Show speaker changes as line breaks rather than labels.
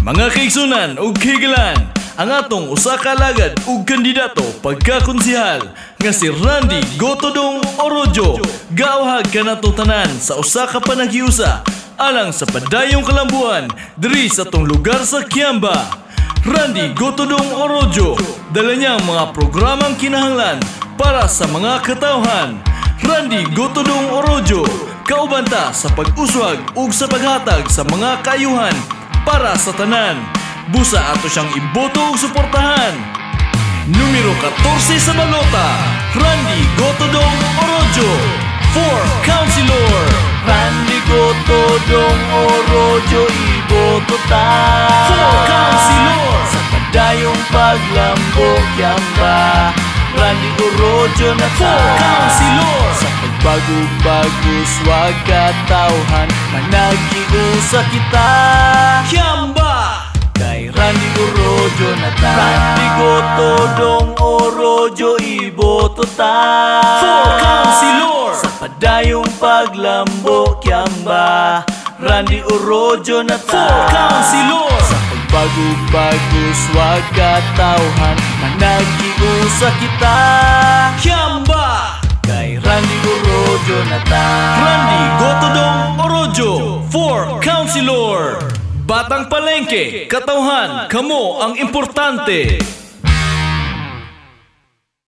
Mga kaigsunan ug kaigalan, ang atong usa ka alagad ug kandidato pagkakonsihal nga si Randy Gotodong Orojo gaawhag kanatong tanan sa usa ka panagiusa alang sa padayong kalambuan diri sa tong lugar sa Kiamba. Randy Gotodong Orojo dala niya ang mga programang kinahanglan para sa mga katawhan. Randy Gotodong Orojo kaubanta sa pag-uswag ug sa paghatag sa mga kayuhan para sa tanan. Busa ato siyang iboto ug suportahan. Numero 14 sa balota, Randy Gotodong Orojo, 4 Councilor.
Randy Gotodong Orojo iboto ta
4 Councilor.
Sa padayong paglambok yan ba Randy Orojo na ta
4 Councilor.
Sa pagbago-bagos wag katawhan Managiusa kita Orojo na ta Randy Gotodong Orojo iboto ta.
4 Councilor.
Sa padayong paglambok yan ba Randy Orojo na ta
4 Councilor.
Sa pagbago-bagos wag katawhan. Managiusa kita.
Kiamba.
Kay Randy Orojo na ta
Randy Gotodong Orojo, 4 Councilor. Batang Palengke, katauhan, kamo ang importante.